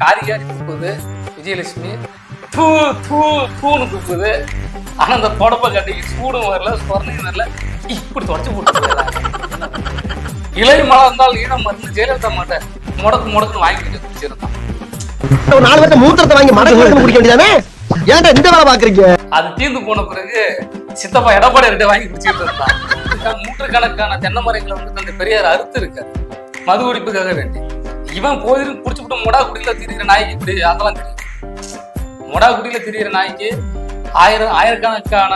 காரியாரி துப்புது விஜயலட்சுமி. தூ தூ தூன்னு துப்புது ஆனா அந்த தொடப்ப கட்டிக்கு சூடும் வரல சொர்ணையும் வரல. இப்படி தொடச்சு போட்டு போயிடுறாங்க. இலை மலர்ந்தால் ஈனம் மருந்து ஜெயலலிதா மாட்டேன் முடக்கு முடக்கு வாங்கிட்டு குடிச்சிருந்தான். நாலு பேர்த்த மூத்திரத்தை வாங்கி மடக்கு மடக்கு குடிக்க வேண்டியதானே? ஏன்டா இந்த வேலை பாக்குறீங்க? அது தீர்ந்து போன பிறகு சித்தப்பா எடப்பாடி ரெட்டை வாங்கி குடிச்சிட்டு இருந்தான். நூற்றுக்கணக்கான தென்னை மரங்களை வந்து அந்த பெரியார் அறுத்து இருக்காரு மது குடிப்புக்காக வேண்டி. இவன் போயிரு குடிச்சுட்டு மொடா குடியில திரியிற நாய்க்கு இப்படி அதெல்லாம் தெரியும் மொடா குடியில திரியிற நாய்க்கு ஆயிரம் ஆயிரக்கணக்கான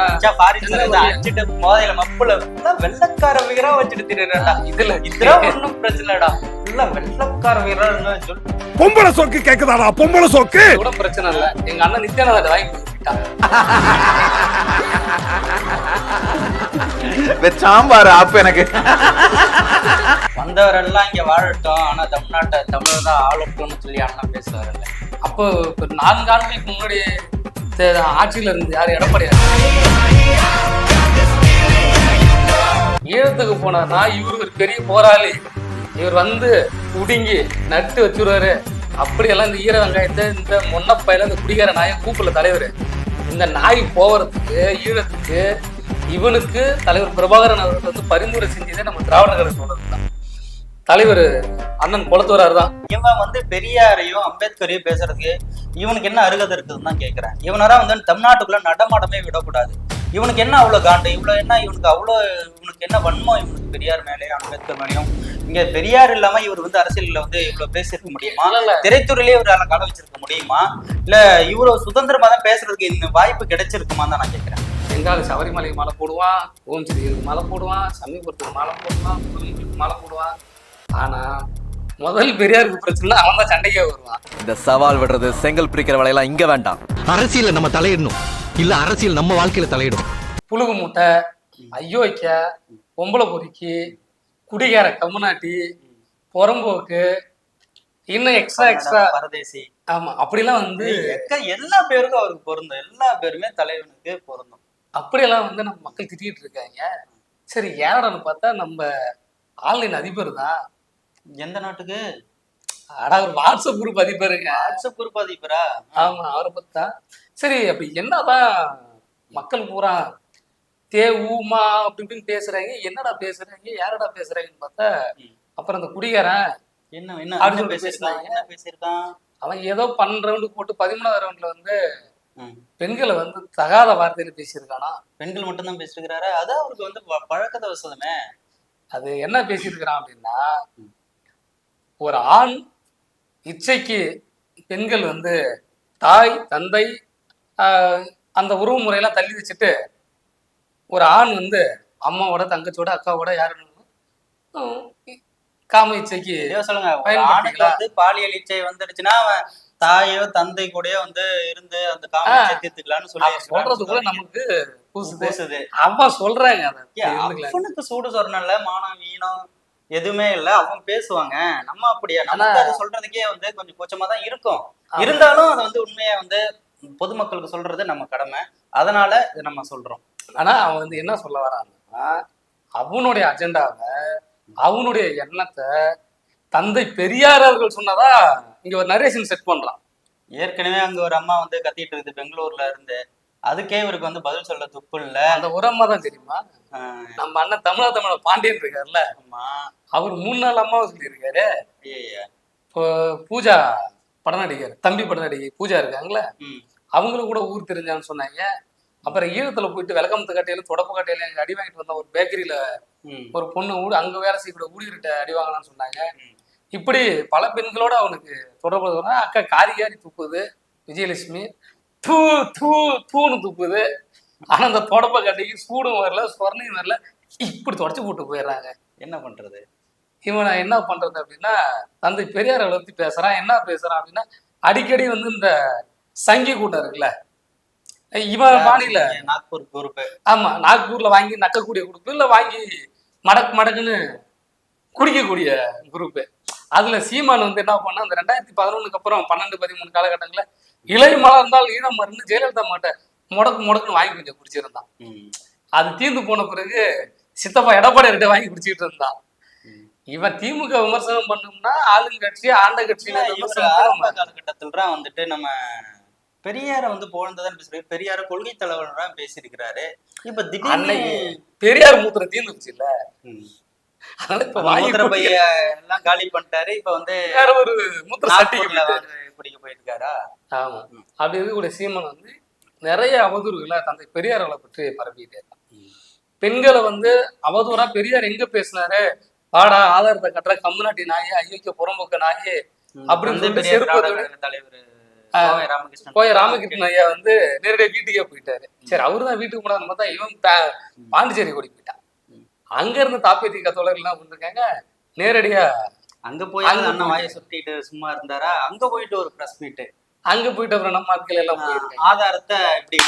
மோதையில மப்புல வெள்ளைக்கார வீரா வச்சுட்டு திரியறா இதுல இதெல்லாம் ஒண்ணும் பிரச்சனை இல்லடா ஃபுல்லா வெள்ளைக்கார வீரர்னு சொல்லி பொம்பளை சொக்கு கேக்குதாடா? பொம்பளை சொக்கு? கூட பிரச்சனை இல்ல. எங்க அண்ணன் நித்யானந்த வாங்கி கொடுத்துட்டான். சாம்பார் ஆப்பு எனக்கு. வந்தவரெல்லாம் இங்க வாழட்டும். ஆனா தமிழ்நாட்டை தமிழ் தான் ஆளட்டும்னு சொல்லி அண்ணன் பேசுவார் அப்போ ஒரு நான்கு ஆண்டுகளுக்கு முன்னாடி ஆட்சியில் ஆட்சியில இருந்து யாரு? எடப்பாடியார் ஈழத்துக்கு போனார்னா இவரு ஒரு பெரிய போராளி. இவர் வந்து குடுங்கி நட்டு வச்சுருவாரு. அப்படியெல்லாம் இந்த ஈர வெங்காயத்தை இந்த முன்னப்பையில இந்த குடிகார நாயை கூப்பிடல தலைவர். இந்த நாய் போகிறதுக்கு ஈழத்துக்கு இவனுக்கு தலைவர் பிரபாகரன் அவர்கள் வந்து பரிந்துரை செஞ்சதே நம்ம திராவிட கழக சொல்றது தான் தலைவர் அண்ணன் குளத்துவரார் தான். இவன் வந்து பெரியாரையும் அம்பேத்கரையும் பேசுறதுக்கு இவனுக்கு என்ன அருகதை இருக்குதுன்னு தான் கேக்குறேன். இவனாரா வந்து தமிழ்நாட்டுக்குள்ள நடமாடமே விடக்கூடாது. இவனுக்கு என்ன அவ்வளவு காண்டு? இவ்வளவு என்ன இவனுக்கு அவ்வளோ இவனுக்கு என்ன வன்மம் இவனுக்கு பெரியார் மேலேயும் அம்பேத்கர் மேலேயும்? இங்க பெரியார் இல்லாம இவர் வந்து அரசியல்ல வந்து இவ்வளவு பேசியிருக்க முடியுமா? இல்ல. திரைத்துறையிலே இவரால கால வச்சிருக்க முடியுமா? இல்ல இவ்வளவு சுதந்திரமா தான் பேசுறதுக்கு இந்த வாய்ப்பு கிடைச்சிருக்குமான்னு தான் நான் கேட்கிறேன் எங்கால சபரிமலைக்கு மாலை போடுவான் ஓம் சக்திக்கு மாலை போடுவான் சமீபுரத்துக்கு மாலை போடுவான் முருகனுக்கு மாலை போடுவான் ஆனா முதல் பெரியாருக்கு பிரச்சனை அவன் தான் சண்டைக்கே வருவான். இந்த சவால் விடுறது செங்கல் பிரிக்கிற வேலையெல்லாம் இங்க வேண்டாம். அரசியல்ல நம்ம தலையிடணும். இல்ல அரசியல் நம்ம வாழ்க்கையில தலையிடும். புழுகு மூட்டை ஐயோய்க்க பொம்பளை பொறுக்கி குடிகார கம்முனாட்டி புறம்போக்கு இன்னும் எக்ஸ்ட்ரா எக்ஸ்ட்ரா பரதேசி. ஆமா அப்படிலாம் வந்து எக்க எல்லா பேருக்கும் அவருக்கு பொருந்தும். எல்லா பேருமே தலைவனுக்கு பொருந்தும். அப்படியெல்லாம் வந்து நம்ம மக்கள் திட்டிட்டு இருக்காங்க. சரி ஏடன்னு பார்த்தா நம்ம ஆன்லைன் அதிபர் தான். எந்த நாட்டுக்கு? ஆனா ஒரு வாட்ஸ்அப் குரூப் அதிபருங்க வாட்ஸ்அப் குரூப் அதிபரா ஆமா அவரை பத்தி தான் சரி அப்படி என்னதான் மக்கள் பூரா தே ஊமா அப்படி இப்படின்னு பேசுறாங்க. என்னடா பேசுறாங்க? யாரடா பேசுறாங்கன்னு பார்த்தா. அப்புறம் அந்த குடிகாரன். என்ன என்ன அப்படி என்ன பேசியிருக்கான்? அவன் ஏதோ பன்னெண்டு ரவுண்டு போட்டு பதிமூணாவது ரவுண்ட்ல வந்து. பெண்களை வந்து தகாத வார்த்தையில பேசியிருக்கானா? பெண்கள் மட்டும்தான் பேசிருக்கிறாரு அதான் அவருக்கு வந்து பழக்கத்தை வசதமே அது என்ன பேசியிருக்கிறான் அப்படின்னா ஒரு ஆண் இச்சைக்கு பெண்கள் வந்து தாய் தந்தை அந்த உறவு முறையெல்லாம் தள்ளி வச்சுட்டு ஒரு ஆண் வந்து அம்மாவோட தங்கச்சியோட அக்காவோட யாரு காம இச்சைக்கு சொல்லுங்க. பாலியல் இச்சை வந்துடுச்சுன்னா அவன் தாயோ தந்தை கூடயோ வந்து இருந்து அந்த காமத்தை தீர்த்துக்கலாம்னு சொல்லி அவன் சொல்றது கூட நமக்கு பூசுது. பேசுது. அவன் சொல்றாங்க. அவனுக்கு சூடு சொரணம்ல. மானம் வீணம் எதுவுமே இல்ல. அவன் பேசுவாங்க. நம்ம அப்படியா? நமக்கு அது சொல்றதுக்கே வந்து கொஞ்சம் கூச்சமா தான் இருக்கும். இருந்தாலும் அதை வந்து உண்மையா வந்து பொதுமக்களுக்கு சொல்றது நம்ம கடமை. அதனால இதை நம்ம சொல்றோம். ஆனா அவன் வந்து என்ன சொல்ல வரான்னா அவனுடைய அஜெண்டாவை அவனுடைய எண்ணத்தை தந்தை பெரியார் அவர்கள் சொன்னதா இங்க ஒரு நரேஷன் செட் பண்றான். ஏற்கனவே அங்க ஒரு அம்மா வந்து கத்திட்டு இருக்குது பெங்களூர்ல இருந்து. அதுக்கே இவருக்கு வந்து பதில் சொல்ல துப்பு இல்ல. அந்த அம்மா தான் தெரியுமா நம்ம அண்ணன் தமிழா தமிழ பாண்டியன் இருக்காருல்ல. அவர் மூணு நாள் அம்மாவை சொல்லியிருக்காரு. இப்போ பூஜா படம் நடிகர் தம்பி படம் நடிகை பூஜா இருக்காங்களே. அவங்களும் கூட ஊர் தெரிஞ்சான்னு சொன்னாங்க. அப்புறம் ஈழத்துல போயிட்டு விளக்கமத்து கட்டையில தொடப்பு கட்டையில எங்க அடி வாங்கிட்டு வந்த ஒரு பேக்கரியில. ஒரு பொண்ணு ஊடு அங்க வேலை செய்யக்கூடிய ஊழியர்கிட்ட அடி வாங்கலாம்னு சொன்னாங்க. இப்படி பல பெண்களோட அவனுக்கு தொடர்பு அக்கா காரிகாரி துப்புது விஜயலட்சுமி. தூ தூ தூன்னு துப்புது. ஆனா அந்த தொடப்ப கட்டைக்கு சூடும் வரல சொர்ணையும் வரல. இப்படி தொடச்சு போட்டு போயிடுறாங்க. என்ன பண்றது? இவனை என்ன பண்றது அப்படின்னா தந்தை பெரியாரை பத்தி பேசுறான். என்ன பேசுறான் அப்படின்னா அடிக்கடி வந்து இந்த சங்கி கூட்டம் இருக்குல்ல இவன் பாணியில. நாக்பூர் குரூப் ஆமா நாக்பூர்ல வாங்கி நக்கக்கூடிய குரூப் இல்ல வாங்கி மடக்கு மடக்குன்னு குடிக்கக்கூடிய குரூப் அதுல சீமான் வந்து என்ன பண்ணா அந்த ரெண்டாயிரத்தி பதினொன்னுக்கு அப்புறம் பன்னெண்டு பதிமூணு காலகட்டங்கள்ல இலை மலர்ந்தால் ஈனம் மருந்து ஜெயலலிதா மாட்ட முடக்கு முடக்குன்னு வாங்கி கொஞ்சம் குடிச்சிருந்தான். அது தீர்ந்து போன பிறகு சித்தப்பா எடப்பாடி ரெட்டை வாங்கி குடிச்சிட்டு இருந்தான். இவன் திமுக விமர்சனம் பண்ணோம்னா ஆளுங்கட்சி ஆண்ட கட்சியில பண்ண காலகட்டத்துல வந்துட்டு நம்ம பெரியார வந்து புகழ்ந்ததான் பேசுறாரு பெரியார கொள்கை தலைவரா பேசியிருக்கிறாரு. இப்ப திடீர்னு பெரியார் மூத்திரம் தீர்ந்துருச்சு இல்ல. அதனால இப்ப மூத்திர பைய எல்லாம் காலி பண்ணிட்டாரு. இப்ப வந்து வேற ஒரு மூத்திர குடிக்க போயிருக்காரா? ஆமா. அப்படி இருக்கக்கூடிய சீமன் வந்து நிறைய அவதூறுகளை தந்தை பெரியார்களை பற்றி பரப்பிட்டே பெண்களை வந்து அவதூறா பெரியார் எங்க பேசினாரு? வாடா ஆதாரத்தை கட்டுற கம்முனாட்டி நாயே ஐயோக்கிய புறம்போக்க நாயே அப்படின்னு தலைவர் கோய ராமகிருஷ்ணன். ஐயா வந்து நேரடியா வீட்டுக்கே போயிட்டாரு. சரி அவரு தான் வீட்டுக்கு போனான்னு பார்த்தா இவன் பாண்டிச்சேரி ஓடி போயிட்டான். அங்க இருந்து தாப்பேத்தி தோழர்கள் என்ன பண்ணிருக்காங்க நேரடியா அங்க போய் அண்ணன் வாயை சுட்டிட்டு சும்மா இருந்தாரா? அங்க போயிட்டு ஒரு பிரஸ் மீட் அங்க போயிட்டு அப்புறம் நம்ம ஆட்கள் எல்லாம் ஆதாரத்தை இப்படி.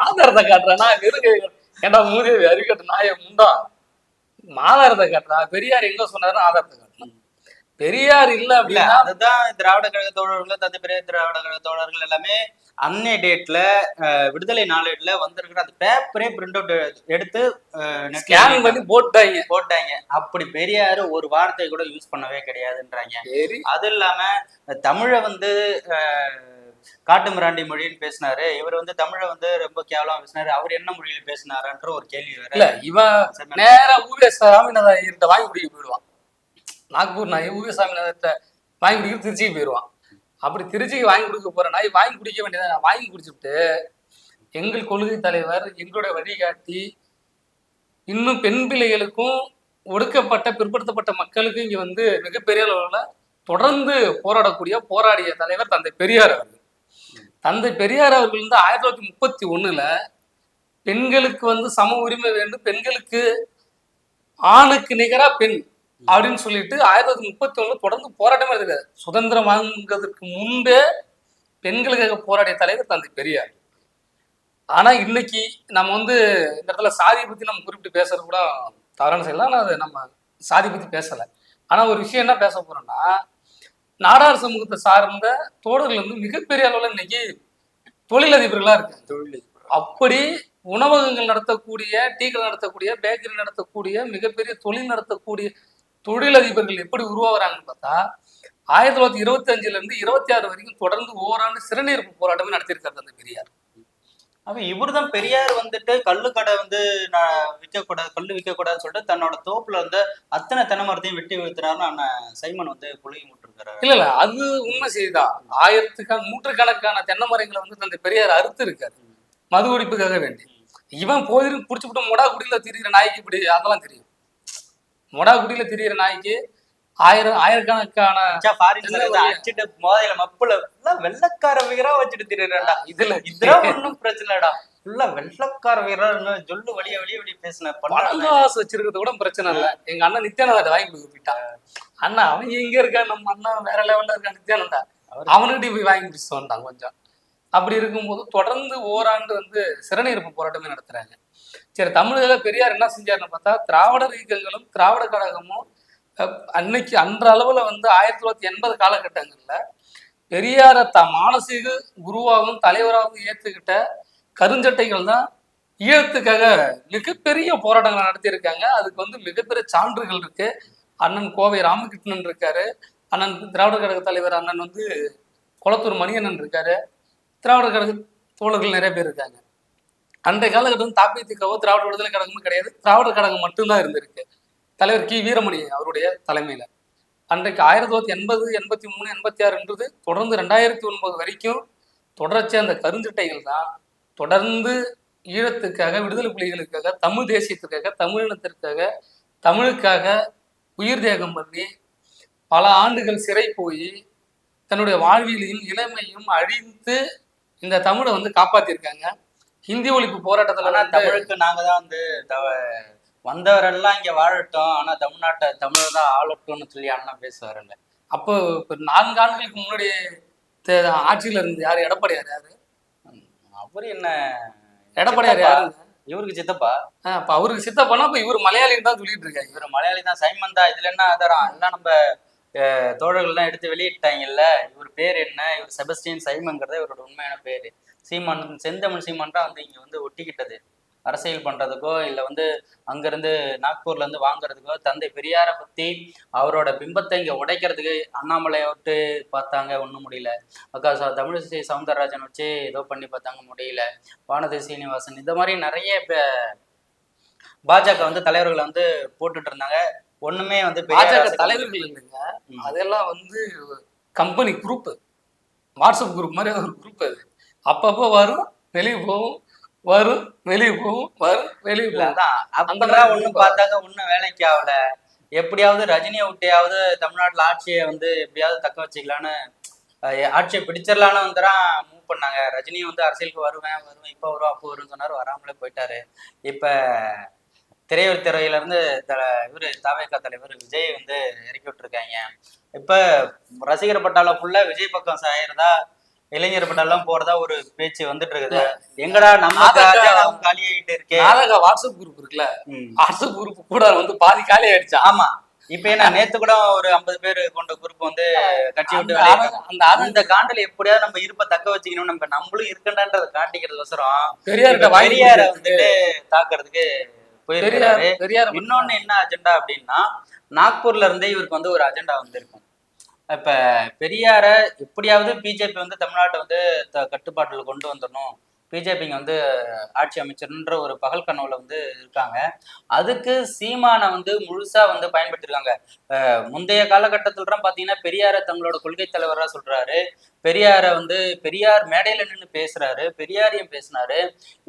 ஆதாரத்தை காட்டுறானா? வெறுங்க ஏன்டா மூதேவி அறிக்கட்டு நாய முண்டா ஆதாரத்தை காட்டுறா? பெரியார் எங்க சொன்னாரு ஆதாரத்தை பெரியார் இல்ல இல்ல அப்படின்னா அதுதான் திராவிட கழக தோழர்கள் தந்தை பெரிய திராவிட கழக தோழர்கள் எல்லாமே அன்னை டேட்ல விடுதலை நாளேட்ல வந்திருக்கிற அந்த பேப்பரே பிரிண்ட் அவுட் எடுத்து ஸ்கேன் பண்ணி போட்டாங்க. போட்டாங்க. அப்படி பெரியாரு ஒரு வார்த்தை கூட யூஸ் பண்ணவே கிடையாதுன்றாங்க. அது இல்லாம தமிழை வந்து காட்டு மிராண்டி மொழின்னு பேசினாரு. இவர் வந்து தமிழை வந்து ரொம்ப கேவலமா பேசினாரு. அவர் என்ன மொழியில பேசினாருன்ற ஒரு கேள்வி இல்ல வேற இவன் நேரா ஊவே சாமிநாதன் வாங்கி குடிக்க போயிடுவான். நாக்பூர் நாய் ஊவே நகரத்தை வாங்கி குடிக்க திருச்சிக்கு போயிடுவான் அப்படி திருச்சிக்கு வாங்கி கொடுக்க போற நாய் வாங்கி குடிக்க நான் வாங்கி குடிச்சுட்டு எங்கள் கொள்கை தலைவர் எங்களுடைய வழிகாட்டி இன்னும் பெண் பிள்ளைகளுக்கும் ஒடுக்கப்பட்ட பிற்படுத்தப்பட்ட மக்களுக்கும் இங்கே வந்து மிகப்பெரிய அளவில் தொடர்ந்து போராடக்கூடிய போராடிய தலைவர் தந்தை பெரியார் அவர்கள். தந்தை பெரியார் அவர்கள் வந்து ஆயிரத்தி தொள்ளாயிரத்தி முப்பத்தி ஒன்றில் பெண்களுக்கு வந்து சம உரிமை வேண்டும் பெண்களுக்கு ஆணுக்கு நிகராக பெண் அப்படின்னு சொல்லிட்டு ஆயிரத்தி தொள்ளாயிரத்தி முப்பத்தி ஒண்ணுல தொடர்ந்து போராட்டமே இருக்காது சுதந்திரம் வாங்குவதற்கு முன்பே பெண்களுக்காக போராடிய தலைவர் தந்தை பெரியார். ஆனா இன்னைக்கு நம்ம வந்து இந்த இடத்துல சாதியை பத்தி நம்ம குறிப்பிட்டு பேசுறது கூட தவறான செயல். தான். ஆனா அது நம்ம சாதி பத்தி பேசல. ஆனா ஒரு விஷயம் என்ன பேச போறோம்னா நாடார் சமூகத்தை சார்ந்த தோழர்கள் வந்து மிகப்பெரிய அளவுல இன்னைக்கு தொழிலதிபர்களா இருக்காங்க. அப்படி உணவகங்கள் நடத்தக்கூடிய டீகள் நடத்தக்கூடிய பேக்கரி நடத்தக்கூடிய மிகப்பெரிய தொழில் நடத்தக்கூடிய தொழிலதிபர்கள் எப்படி உருவாகுறாங்கன்னு பார்த்தா ஆயிரத்தி தொள்ளாயிரத்தி இருபத்தி அஞ்சுல இருந்து இருபத்தி ஆறு வரைக்கும் தொடர்ந்து ஓராண்டு சிறுநீர்ப்பு போராட்டமே நடத்தியிருக்காரு அந்த பெரியார். அப்ப இவர்தான் பெரியார் வந்துட்டு கள்ளு கடை வந்து நான் விற்க கூடாது கல்லு விற்க கூடாதுன்னு சொல்லிட்டு தன்னோட தோப்புல வந்து அத்தனை தென்னை மரத்தையும் வெட்டி வீழ்த்தினாருன்னு அண்ணன் சைமன் வந்து புலகி முட்டிருக்காரு. இல்ல இல்ல அது உண்மை செய்திதான். ஆயிரத்துக்கான நூற்றுக்கணக்கான தென்னை மரங்களை வந்து அந்த பெரியார் அறுத்து இருக்காரு மது ஒழிப்புக்காக வேண்டி. இவன் போயிரு புடிச்சுட்டு மொடா குடியில திரியிற நாய்க்கு இப்படி அதெல்லாம் தெரியும். மொடா குடியில திரியிற நாய்க்கு ஆயிரம் ஆயிரக்கணக்கான? அடிச்சுட்டு மோதையில மப்புல வெள்ளக்கார வீரா வச்சுட்டு திரியறா இதுல இதெல்லாம் ஒண்ணும் பிரச்சனை இல்லடா ஃபுல்லா வெள்ளக்கார வீரா சொல்லு வழிய வழிய வழி பேசின பணம் காசு வச்சிருக்கிறது கூட பிரச்சனை இல்ல. எங்க அண்ணன் நித்யானந்தா வாங்கி கொடுக்க போயிட்டான் அண்ணா அவன் எங்க இருக்கான் நம்ம அண்ணன் வேற லெவல்ல இருக்கான் நித்யானந்தா. அவனுக்கிட்ட போய் வாங்கி பிடிச்சு வந்தான் கொஞ்சம். அப்படி இருக்கும்போது தொடர்ந்து ஓராண்டு வந்து சிறநீர்ப்பு போராட்டமே நடத்துறாங்க. சரி தமிழக பெரியார் என்ன செஞ்சாருன்னு பார்த்தா திராவிடர் இயக்கங்களும் திராவிட கழகமும் அன்னைக்கு அன்ற வந்து ஆயிரத்தி தொள்ளாயிரத்தி எண்பது காலகட்டங்களில் பெரியாரை த மானசீக குருவாகவும் தலைவராகவும் ஏற்றுக்கிட்ட கருஞ்சட்டைகள் தான் ஈழத்துக்காக மிகப்பெரிய போராட்டங்களை நடத்தியிருக்காங்க. அதுக்கு வந்து மிகப்பெரிய சான்றுகள் இருக்கு. அண்ணன் கோவை ராமகிருஷ்ணன் இருக்காரு. அண்ணன் திராவிட கழக தலைவர் அண்ணன் வந்து குளத்தூர் மணியண்ணன் இருக்காரு. திராவிட கழக தோழர்கள் நிறைய பேர் இருக்காங்க. அன்றைய காலகட்டம் தாப்பித்திக்கவோ திராவிட விடுதலை கழகமும் கிடையாது. திராவிட கழகம் மட்டும்தான் இருந்திருக்கு. தலைவர் கி. வீரமணி அவருடைய தலைமையில. அன்றைக்கு ஆயிரத்தி தொள்ளாயிரத்தி எண்பது எண்பத்தி மூணு எண்பத்தி ஆறுன்றது தொடர்ந்து ரெண்டாயிரத்தி ஒன்பது வரைக்கும் தொடர்ச்சி அந்த கருந்திட்டைகள் தான். தொடர்ந்து ஈழத்துக்காக விடுதலை புலிகளுக்காக தமிழ் தேசியத்துக்காக தமிழினத்திற்காக தமிழுக்காக உயிர் தியாகம் பண்ணி பல ஆண்டுகள் சிறை போய் தன்னுடைய வாழ்வியலையும் இளமையும் அழிந்து இந்த தமிழை வந்து காப்பாற்றியிருக்காங்க ஹிந்தி ஒழிப்பு போராட்டத்துல ஆனா தமிழுக்கு நாங்க தான் வந்து தவ- வந்தவரெல்லாம் இங்க வாழட்டும். ஆனா தமிழ்நாட்டை தமிழ் தான் ஆளட்டும்னு சொல்லி அண்ணன் பேசுவாருல்ல அப்போ இப்ப நான்கு ஆண்டுகளுக்கு முன்னாடி ஆட்சியில இருந்து யாரு? எடப்பாடியார் யாரு? அவரு என்ன எடப்பாடியார். யாரு இவருக்கு சித்தப்பா? அப்ப அவருக்கு சித்தப்பனா அப்ப இவர் மலையாளின்னு தான் சொல்லிட்டு இருக்காங்க இவர் மலையாளி தான். சைமன் தான். இதுல என்ன ஆதாரம்? எல்லாம் நம்ம தோழர்கள்லாம் எடுத்து வெளியிட்டாங்கல்ல? இவர் பேர் என்ன? இவர் செபஸ்டியன் சைமன்கிறத இவரோட உண்மையான பேரு. சீமான் செந்தமிழ் சீமான் தான் வந்து இங்க வந்து ஒட்டிக்கிட்டது. அரசியல் பண்றதுக்கோ இல்லை வந்து அங்கிருந்து நாக்பூர்ல இருந்து வாங்குறதுக்கோ தந்தை பெரியாரை பத்தி அவரோட பிம்பத்தை இங்க உடைக்கிறதுக்கு அண்ணாமலையை விட்டு பார்த்தாங்க ஒன்றும் முடியல. அக்கா ச- தமிழிசை சவுந்தரராஜன் வச்சு ஏதோ பண்ணி பார்த்தாங்க முடியல. வானதி சீனிவாசன் இந்த மாதிரி நிறைய பே- பாஜக வந்து தலைவர்களை வந்து போட்டுட்டு இருந்தாங்க. ஒண்ணுமே வந்து பாஜக தலைவர்கள் இல்லைங்க. அதெல்லாம் வந்து கம்பெனி குரூப் வாட்ஸ்அப் குரூப் மாதிரி ஒரு குரூப் அது. அப்பப்போ வரும் வெளியே போகும் வரும் வெளியே போகும் வரும் வெளியே போகும். அப்பெல்லாம் ஆ? பார்த்தாங்க ஒண்ணும் வேலைக்கு ஆகல. எப்படியாவது ரஜினியை விட்டையாவது தமிழ்நாட்டுல ஆட்சியை வந்து எப்படியாவது தக்க வச்சுக்கலான்னு ஆட்சியை பிடிச்சிடலான்னு வந்துதான் மூவ் பண்ணாங்க. ரஜினி வந்து அரசியலுக்கு வருவேன் வருவேன் இப்போ வரும் அப்போ வரும்னு சொன்னாரு வராமலே போயிட்டாரு. இப்ப திரையுறை துறையில இருந்து த- இவரு தாவேக்கா தலைவர் விஜய் வந்து இறக்கி விட்டுருக்காங்க. இப்ப ரசிகர் பட்டாளம் ஃபுல்லா விஜய் பக்கம் சாயறதா இளைஞர் பட்டாளம் போறதா ஒரு பேச்சு வந்துட்டு இருக்குது எங்கடா நம்ம காலி ஆயிட்டு இருக்கே? நாடக வாட்ஸ்அப் குரூப் இருக்குல்ல. வாட்ஸ்அப் குரூப் கூட வந்து பாதி காலி ஆயிடுச்சான் ஆமா. இப்ப என்ன நேத்து கூட ஒரு ஐம்பது பேர் கொண்ட குரூப் வந்து கட்சி விட்டு அந்த அந்த காண்டில் எப்படியாவது நம்ம இருப்ப தக்க வச்சுக்கணும் நம்ம நம்மளும் இருக்கண்டான்றத இப்ப வாங்கி பெரியார கொடுத்துட்டு வந்துட்டு தாக்குறதுக்கு பெரியார் போயிருக்காரு பெரியார் இன்னொன்னு என்ன அஜெண்டா அப்படின்னா நாக்பூர்ல இருந்தே இவருக்கு வந்து ஒரு அஜெண்டா வந்திருக்கும். இப்ப பெரியார எப்படியாவது பிஜேபி வந்து தமிழ்நாட்டை வந்து த- கட்டுப்பாட்டுல கொண்டு வந்துடணும். பிஜேபிங்க வந்து ஆட்சி அமைச்சர்ன்ற ஒரு பகல் கனவுல வந்து இருக்காங்க. அதுக்கு சீமானை வந்து முழுசா வந்து பயன்படுத்திருக்காங்க. முந்தைய காலகட்டத்துல பாத்தீங்கன்னா பெரியார தங்களோட கொள்கை தலைவரா சொல்றாரு. பெரியார வந்து பெரியார் மேடையில நின்று பேசுறாரு. பெரியாரையும் பேசினாரு.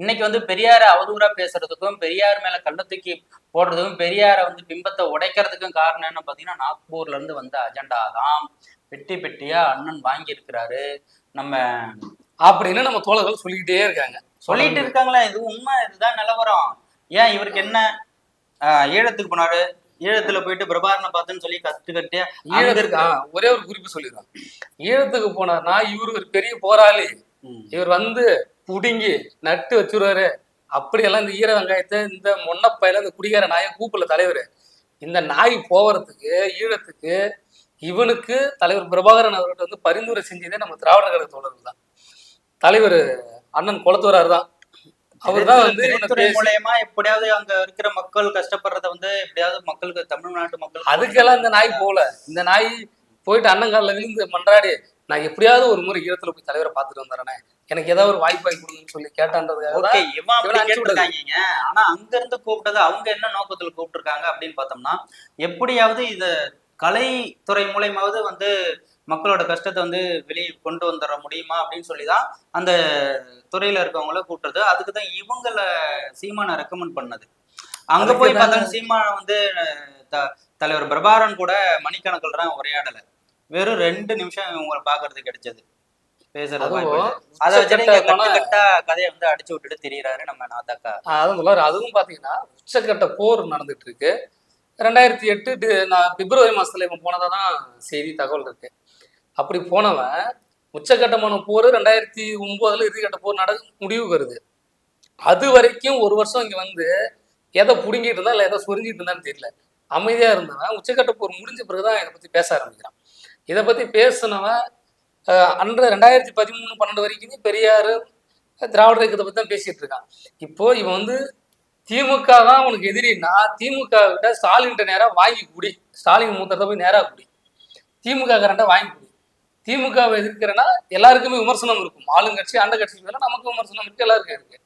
இன்னைக்கு வந்து பெரியார அவதூறா பேசுறதுக்கும் பெரியார் மேல கள்ள தூக்கி போடுறதுக்கும் பெரியார வந்து பிம்பத்தை உடைக்கிறதுக்கும் காரணம் என்ன பாத்தீங்கன்னா நாக்பூர்ல இருந்து வந்த அஜெண்டா தான். பெட்டி பெட்டியா அண்ணன் வாங்கி இருக்கிறாரு நம்ம அப்படின்னு நம்ம தோழர்கள் சொல்லிக்கிட்டே இருக்காங்க. சொல்லிட்டு இருக்காங்களா இது உண்மை இதுதான் நிலவரம். ஏன் இவருக்கு என்ன ஆஹ் ஈழத்துக்கு போனாரு? ஈழத்துல போயிட்டு பிரபாரனை பார்த்துன்னு சொல்லி கத்து கட்டியா அங்க ஈழத்துக்கு இருக்க. ஆ, ஒரே ஒரு குறிப்பு சொல்லிடுறேன். ஈழத்துக்கு போனார்னா இவரு ஒரு பெரிய போராளி. இவர் வந்து புடுங்கி நட்டு வச்சுருவாரு. அப்படியெல்லாம் இந்த ஈர வெங்காயத்தை இந்த மொன்னப்பையில இந்த குடிகார நாயை கூப்பிடல தலைவர். இந்த நாய் போவறதுக்கு ஈழத்துக்கு இவனுக்கு தலைவர் பிரபாகரன் அவர்கிட்ட வந்து பரிந்துரை செஞ்சதே நம்ம திராவிட கழக தோழர்கள் தான். தலைவர் அண்ணன் குளத்தூரார் தான். அவர் தான் வந்து மூலயமா எப்படியாவது அங்க இருக்கிற மக்கள் கஷ்டப்படுறத வந்து எப்படியாவது மக்களுக்கு தமிழ்நாட்டு மக்கள் அதுக்கெல்லாம் இந்த நாய் போகல. இந்த நாய் போயிட்டு அண்ணங்காலில் விழுந்து மன்றாடி நான் எப்படியாவது ஒரு முறை ஈழத்துல போய் தலைவரை பார்த்துட்டு வந்துடுறேனே. எனக்கு ஏதாவது ஒரு வாய்ப்பு வாங்கி கொடுங்கன்னு சொல்லி கேட்டான்றதுக்காக ஆனா அங்க இருந்து கூப்பிட்டது அவங்க என்ன நோக்கத்துல கூப்பிட்டுருக்காங்க அப்படின்னு பார்த்தோம்னா எப்படியாவது இத கலைத்துறை மூலயமாவது வந்து மக்களோட கஷ்டத்தை வந்து வெளியே கொண்டு வந்துட முடியுமா அப்படின்னு சொல்லி தான் அந்த துறையில இருக்கவங்கள கூப்பிட்டது அதுக்கு தான் இவங்கள சீமானை ரெக்கமெண்ட் பண்ணது. அங்க போய் பார்த்தா சீமான் வந்து தலைவர் பிரபாரன் கூட மணிக்கணக்கில் தான் உரையாடல வெறும் ரெண்டு நிமிஷம் இவங்களை பாக்குறது கிடைச்சது. பேசுறது. அதை கட்டு கதையை வந்து அடிச்சு விட்டுட்டு திரியிறாரு நம்ம நாத்தாக்கா அதுவும் சொல்லுவாரு அதுவும் பாத்தீங்கன்னா உச்சக்கட்ட போர் நடந்துட்டு இருக்கு. ரெண்டாயிரத்தி எட்டு நான் பிப்ரவரி மாசத்துல இவன் போனதா தான் செய்தி தகவல் இருக்கு. அப்படி போனவன் உச்சக்கட்டமான போர் ரெண்டாயிரத்தி ஒன்பதுல இறுதிக்கட்ட போர் நட முடிவுக்கு வருது. அது வரைக்கும் ஒரு வருஷம் இங்க வந்து எதை புடுங்கிட்டு இருந்தா இல்லை எதை சொரிஞ்சிட்டு இருந்தான்னு தெரியல. அமைதியா இருந்தவன் உச்சக்கட்ட போர் முடிஞ்ச பிறகுதான் இதை பத்தி பேச ஆரம்பிக்கிறான். இதை பத்தி பேசினவன் அன்று ரெண்டாயிரத்தி பதிமூணு பன்னெண்டு வரைக்குமே பெரியார் திராவிட இயக்கத்தை பத்தி தான் பேசிட்டு இருக்கான். இப்போ இவன் வந்து திமுக தான் அவனுக்கு எதிரின்னா திமுக கிட்ட ஸ்டாலின்கிட்ட நேராக வாங்கி குடி. ஸ்டாலின் மூத்தத்தை போய் நேராக குடி. திமுக கரண்ட வாங்கி குடி. திமுகவை எதிர்க்கிறேன்னா எல்லாருக்குமே விமர்சனம் இருக்கும். ஆளுங்கட்சி அந்த கட்சி மேல நமக்கு விமர்சனம் இருக்கு எல்லாருக்கும் இருக்கு.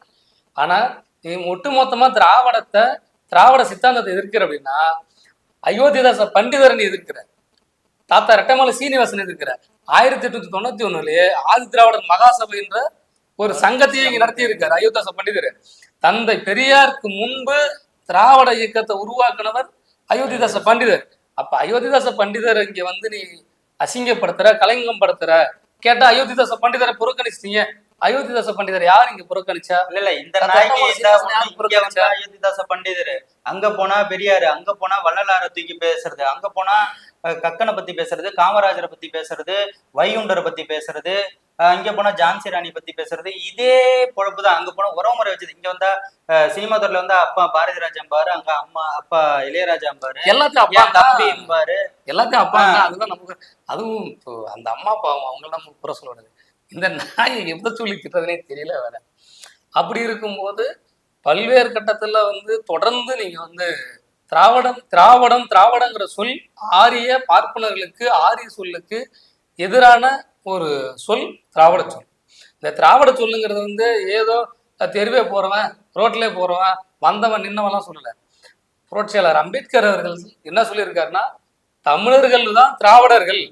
ஆனா நீ ஒட்டுமொத்தமா திராவிடத்தை திராவிட சித்தாந்தத்தை எதிர்க்கிற அப்படின்னா அயோத்திதாச பண்டிதரன் நீ எதிர்க்கிற தாத்தா ரெட்டமலை சீனிவாசன் எதிர்க்கிற ஆயிரத்தி எட்நூத்தி தொண்ணூத்தி ஒண்ணுலயே ஆதி திராவிடர் மகாசபைன்ற ஒரு சங்கத்தையே இங்க நடத்தி இருக்காரு அயோத்தாச பண்டிதர். தந்தை பெரியாருக்கு முன்பு திராவிட இயக்கத்தை உருவாக்குனவர் அயோத்திதாச பண்டிதர். அப்ப அயோத்திதாச பண்டிதர் இங்க வந்து நீ அசிங்கப்படுத்துற கலைங்கம் படுத்துற கேட்டா அயோத்திதாச பண்டிதரை புறக்கணிச்சிட்டீங்க. அயோத்திதாச பண்டிதர் யார் இங்க புறக்கணிச்சா? இல்ல இல்ல இந்த அயோத்திதாச பண்டிதர். அங்க போனா பெரியாரு அங்க போனா வள்ளலாரை தூக்கி பேசுறது. அங்க போனா கக்கனை பத்தி பேசுறது காமராஜரை பத்தி பேசுறது வைகுண்டரை பத்தி பேசுறது அஹ், இங்க போனா ஜான்சி ராணி பத்தி பேசுறது இதே பொழப்பு தான் அங்க போனா உறவுமுறை வச்சது. இங்க வந்தா சினிமா துறையில வந்தா அப்பா பாரதி ராஜாம்பாரு அங்க அம்மா அப்பா இளையராஜாம்பாரு எல்லாத்தையும் அப்பா என் தம்பி என்பாரு எல்லாத்தையும் அப்பா அதுதான் நமக்கு அதுவும் இப்போ அந்த அம்மா பாவம் அவங்களாம் நம்ம புற சொல்லக்கூடாது இந்த நாயை எதை சொல்லி திட்டதுனே தெரியல வேற. அப்படி இருக்கும்போது பல்வேறு கட்டத்துல வந்து தொடர்ந்து நீங்க வந்து திராவிடம் திராவிடம் திராவிடங்கிற சொல் ஆரிய பார்ப்பனர்களுக்கு ஆரிய சொல்லுக்கு எதிரான ஒரு சொல் திராவிட சொல். இந்த திராவிட சொல்லுங்கிறது வந்து ஏதோ தெருவே போறவன் ரோட்லயே போறவன் வந்தவன் நின்னவன்லாம் சொல்லல. புரட்சியாளர் அம்பேத்கர் அவர்கள் என்ன சொல்லியிருக்காருன்னா தமிழர்கள் தான் திராவிடர்கள்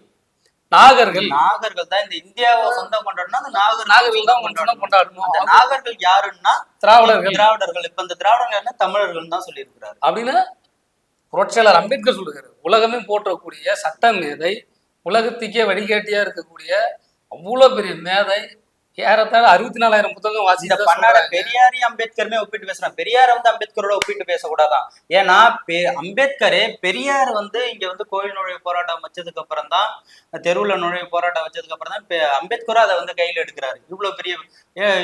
நாகர்கள். நாகர்கள் தான் இந்த இந்தியாவை சொந்தம் கொண்டாடுனா அந்த நாகர் நாகர்கள் தான் ஒன்றுனா கொண்டாடணும். அந்த நாகர்கள் யாருன்னா திராவிடர்கள். திராவிடர்கள். இப்ப இந்த திராவிடர்கள் தமிழர்கள் தான் சொல்லியிருக்கிறாரு. அப்படின்னு புரட்சியாளர் அம்பேத்கர் சொல்லுகிறார் உலகமே போற்றக்கூடிய சட்ட மேதை உலகத்துக்கே வழிகாட்டியா இருக்கக்கூடிய அவ்வளவு பெரிய மேதை ஏறத்தாழ அறுபத்தி நாலாயிரம் புத்தகம் வாசித்த பண்ணாட பெரியாரையும் அம்பேத்கருமே ஒப்பிட்டு பேசுறான். பெரியார வந்து அம்பேத்கரோட ஒப்பிட்டு பேசக்கூடாதான். ஏன்னா அம்பேத்கரே பெரியார் வந்து இங்க வந்து கோயில் நுழைவு போராட்டம் வச்சதுக்கு அப்புறம் தான் தெருவுல நுழைவு போராட்டம் வச்சதுக்கு அப்புறம் தான் அம்பேத்கரும் அதை வந்து கையில எடுக்கிறாரு. இவ்வளவு பெரிய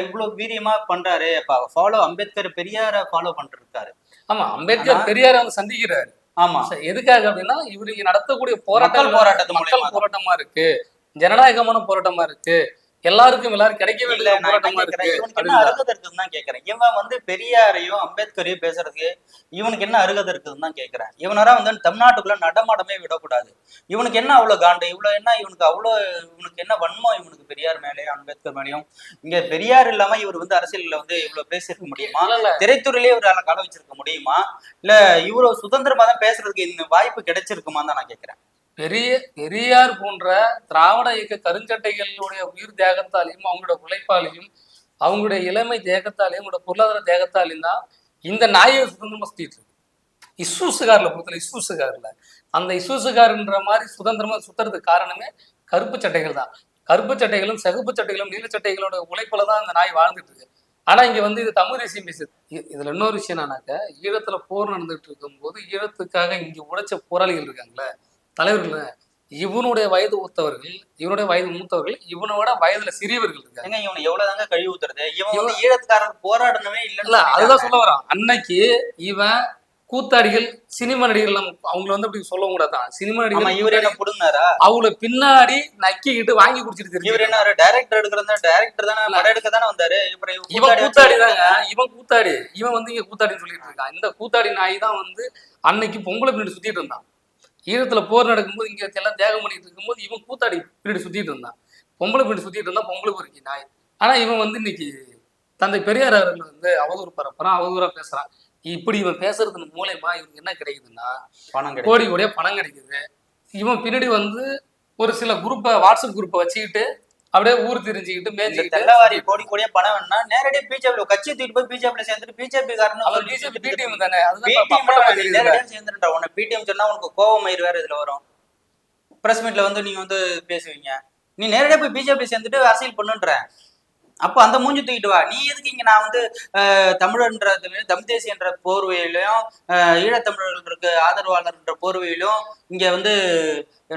இவ்வளவு வீரியமா பண்றாரு. ஃபாலோ அம்பேத்கர் பெரியார ஃபாலோ பண்ணிருக்காரு ஆமா அம்பேத்கர் பெரியாரை வந்து சந்திக்கிறாரு. ஆமா. சரி, எதுக்காக அப்படின்னா இவர் நடத்தக்கூடிய போராட்டம் போராட்டத்து மக்கள். போராட்டமா இருக்கு. ஜனநாயகமான போராட்டமா இருக்கு. எல்லாருக்கும் எல்லாரும் கிடைக்க இல்ல வேண்டிய போராட்டமா இருக்கு. இவனுக்கு என்ன அப்படின்னா அருகதை இருக்குதுன்னு தான் கேக்குறேன். இவன் வந்து பெரியாரையும் அம்பேத்கரையும் பேசுறதுக்கு இவனுக்கு என்ன அருகதை இருக்குதுன்னு தான் கேக்குறேன். இவனாரா வந்து தமிழ்நாட்டுக்குள்ள நடமாடமே விடக்கூடாது. இவனுக்கு என்ன அவ்வளவு காண்டு? இவ்வளவு என்ன இவனுக்கு அவ்வளவு இவனுக்கு என்ன வன்மம் இவனுக்கு பெரியார் மேலேயும் அம்பேத்கர் மேலேயும்? இங்க பெரியார் இல்லாம இவர் வந்து அரசியல்ல வந்து இவ்வளவு பேசியிருக்க முடியுமா. திரைத்துறையிலே இவரால கால வச்சிருக்க முடியுமா? இல்ல இவ்வளவு சுதந்திரமா தான் பேசுறதுக்கு இந்த வாய்ப்பு கிடைச்சிருக்குமான்னு தான் நான் கேக்குறேன். பெரிய பெரியார் போன்ற திராவிட இயக்க கருஞ்சட்டைகளுடைய உயிர் தியாகத்தாலையும் அவங்களோட உழைப்பாலையும் அவங்களுடைய இளமை தேகத்தாலையும் அவங்களோட பொருளாதார தேகத்தாலையும் தான் இந்த நாயை சுதந்திரமா சுத்திட்டு இருக்கு. இஸ்ஸூசுகாரில் பொறுத்தல இஸ்ஸூசுகாரில் அந்த இஸ்ஸூசுகார்ன்ற மாதிரி சுதந்திரமா சுத்துறதுக்கு காரணமே கருப்பு சட்டைகள் தான். கருப்பு சட்டைகளும் சகுப்பு சட்டைகளும் நீல சட்டைகளோட உழைப்புல தான் அந்த நாய் வாழ்ந்துட்டு இருக்கு. ஆனா இங்க வந்து இது தமிழ் தேசியம் பேசுது. இதுல இன்னொரு விஷயம் என்னன்னாக்க ஈழத்துல போர் நடந்துட்டு இருக்கும்போது ஈழத்துக்காக இங்க உழைச்ச போராளிகள் இருக்காங்களே தலைவர்கள் இவனுடைய வயது ஒத்தவர்கள் இவனுடைய வயது மூத்தவர்கள் இவனோட வயதுல சிறியவர்கள் இருக்காங்க. இவனை எவ்வளவுதாங்க கழுவி ஊத்துறது? இவன் வந்து ஈழத்துக்காரர் போராடணுமே இல்ல அதுதான் சொல்ல வரான் அன்னைக்கு இவன் கூத்தாடிகள் சினிமா நடிகர்கள் நம்ம அவங்கள வந்து அப்படி சொல்ல கூடாதான் சினிமா நடிகர் இவர் என்ன புடுங்கினாரா? அவங்கள பின்னாடி நக்கிக்கிட்டு வாங்கி குடிச்சிட்டு இவர் என்ன டைரக்டர் எடுக்கிறதா? டைரக்டர் தானே படம் எடுக்க தானே வந்தாரு? இவன் கூத்தாடி தாங்க. இவன் கூத்தாடி. இவன் வந்து இங்க கூத்தாடின்னு சொல்லிட்டு இருக்கான். இந்த கூத்தாடி நாய் தான் வந்து அன்னைக்கு பொம்பளை பின்னாடி சுத்திட்டு இருந்தான். ஈழத்துல போர் நடக்கும்போது இங்க எல்லாம் தியாகம் பண்ணிட்டு இருக்கும்போது இவன் கூத்தாடி பின்னாடி சுத்திட்டு இருந்தான். பொம்பளை பின்னாடி சுத்திட்டு இருந்தான் பொம்பளை பொறுக்கி நாய். ஆனா இவன் வந்து இன்னைக்கு தந்தை பெரியார் அவர்கள் வந்து அவதூறு பரப்புறான் அவதூறா பேசுறான். இப்படி இவன் பேசுறது மூலயமா இவனுக்கு என்ன கிடைக்குதுன்னா பணம் கோடி கோடியா பணம் கிடைக்குது. இவன் பின்னாடி வந்து ஒரு சில குரூப்பை வாட்ஸ்அப் குரூப்பை வச்சுக்கிட்டு அப்படியே ஊர் தெரிஞ்சுக்கிட்டு மேய்ஞ்சிக்கிட்டு தெல்லவாரி கோடி கோடியா பணம் வேணும்னா நேரடியா பிஜேபி கட்சி தூக்கிட்டு போய் பிஜேபி சேர்ந்துட்டு பிஜேபி அவர் பிஜேபி பிடிஎம் தானே. நேரடியா சேர்ந்துட்டா உன்னை பிடிஎம் சொன்னா உனக்கு கோவம் மயிர் வேற இதுல வரும். பிரஸ் மீட்ல வந்து நீங்க வந்து பேசுவீங்க. நீ நேரடியா போய் பிஜேபி சேர்ந்துட்டு அரசியல் பண்ணுன்ற. அப்போ அந்த மூஞ்சி தூக்கிட்டு வா. நீ எதுக்கு இங்க நான் வந்து அஹ், தமிழன்ற தமிழ் தேசியன்ற போர்வையிலையும் ஈழத்தமிழர்களுக்கு ஆதரவாளர்ன்ற போர்வையிலும் இங்க வந்து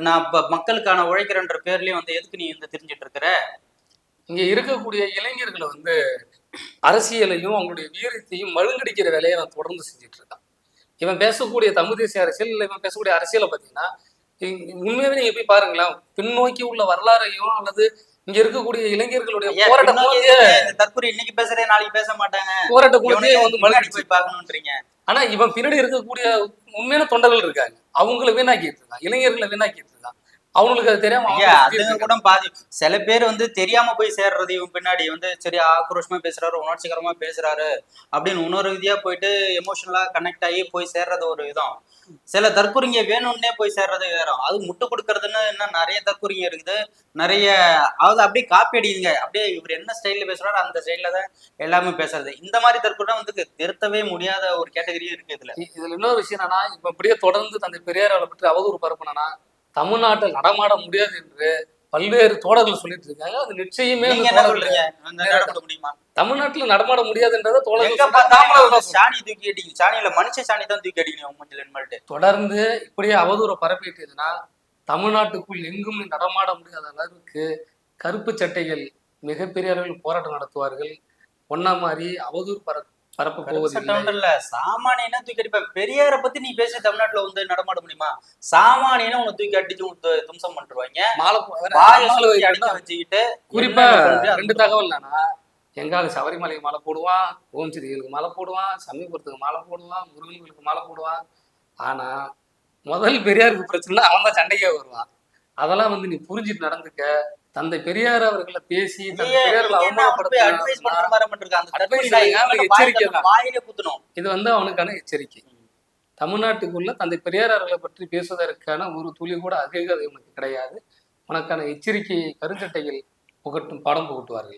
நான் ப- மக்களுக்கான உழைக்கிறன்ற பேர்லயும் வந்து எதுக்கு நீ வந்து தெரிஞ்சிட்டு இருக்கிற? இங்க இருக்கக்கூடிய இளைஞர்களை வந்து அரசியலையும் அவங்களுடைய வீரத்தையும் மழுங்கடிக்கிற வேலையை அவன் தொடர்ந்து செஞ்சுட்டு இருக்கான். இவன் பேசக்கூடிய தமிழ் தேசிய அரசியல் இல்லை இவன் பேசக்கூடிய அரசியலை பார்த்தீங்கன்னா உண்மையாகவே நீங்க போய் பாருங்களேன் பின்னோக்கி உள்ள வரலாறையும் அல்லது இங்க இருக்கக்கூடிய இளைஞர்களுடைய போராட்ட தற்கொலை இன்னைக்கு பேசுறேன் நாளைக்கு பேச மாட்டாங்க. போராட்ட வந்து மழுங்கடிச்சு போய் பார்க்கணுன்றீங்க. ஆனா இவன் பின்னாடி இருக்கக்கூடிய உண்மையான தொண்டர்கள் இருக்காங்க. அவங்கள வீணாக்கிட்டு இருக்கான் இளைஞர்களை வீணாக்கிட்டு இருக்கான் அவங்களுக்கு அது தெரியாம. கூட பாதி சில பேர் வந்து தெரியாம போய் சேர்றது இவன் பின்னாடி வந்து சரி ஆக்ரோஷமா பேசுறாரு உணர்ச்சிகரமா பேசுறாரு அப்படின்னு உணர்வு ரீதியா போயிட்டு எமோஷனலா கனெக்ட் ஆகி போய் சேர்றது ஒரு விதம் சில தற்கொலைங்க வேணும்னே போய் சேர்றது வேற. அது முட்டு கொடுக்கறதுன்னு இன்னும் நிறைய தற்கொலைங்க இருக்குது. நிறைய அதாவது அப்படியே காப்பி அடிக்குங்க அப்படியே இவர் என்ன ஸ்டைல்ல பேசுறாரோ அந்த ஸ்டைல்ல தான் எல்லாமே பேசுறது. இந்த மாதிரி தற்கொலை வந்து திருத்தவே முடியாத ஒரு கேட்டகரியும் இருக்கு இதுல. இதுல இன்னொரு விஷயம் என்னன்னா இப்ப அப்படியே தொடர்ந்து தந்தை பெரியார் அவரை பற்றி அவதூறு பரப்புனா தமிழ்நாட்டில் நடமாட முடியாது என்று பல்வேறு தோழர்கள் சொல்லிட்டு இருக்காங்க. அது நிச்சயமே தமிழ்நாட்டுல நடமாட முடியாதுன்றத தோழர்கள். சாணி தூக்கி அடிக்கணும் சாணியில மனுஷ சாணி தான் தூக்கி அடிக்கணும் தொடர்ந்து இப்படியே அவதூறை பரப்பிட்டதுன்னா தமிழ்நாட்டுக்குள் எங்கும் நடமாட முடியாத அளவுக்கு கருப்பு சட்டைகள் மிகப்பெரிய அளவில் போராட்டம் நடத்துவார்கள். ஒன்னா மாதிரி அவதூறு பர பரப்ப போவதில்லை சட்டமன்றம்ல சாமானியனா தூக்கி அடிப்ப. பெரியார பத்தி நீ பேசி தமிழ்நாட்டுல வந்து நடமாட முடியுமா? சாமானியனா உன்னை தூக்கி அடிச்சு தும்சம் பண்ணிருவாங்க வச்சுக்கிட்டு குறிப்பா? ரெண்டு தகவல் என்னன்னா எங்காவது சபரிமலைக்கு மாலை போடுவான் ஓம் சக்திகளுக்கு மாலை போடுவான் சமீபுரத்துக்கு மாலை போடுவான் முருகன்களுக்கு மாலை போடுவான். ஆனா முதல் பெரியாருக்கு பிரச்சனை அவன் தான் சண்டைக்கே வருவான். அதெல்லாம் வந்து நீ புரிஞ்சுட்டு நடந்துக்க. தந்தை பெரியார் அவர்களை பேசி. இது வந்து அவனுக்கான எச்சரிக்கை. தமிழ்நாட்டுக்குள்ள தந்தை பெரியார் அவர்களை பற்றி பேசுவதற்கான ஒரு துளி கூட அதிக இவனுக்கு கிடையாது. உனக்கான எச்சரிக்கையை கருஞ்சட்டைகள் புகட்டும் படம் புகட்டுவார்கள்.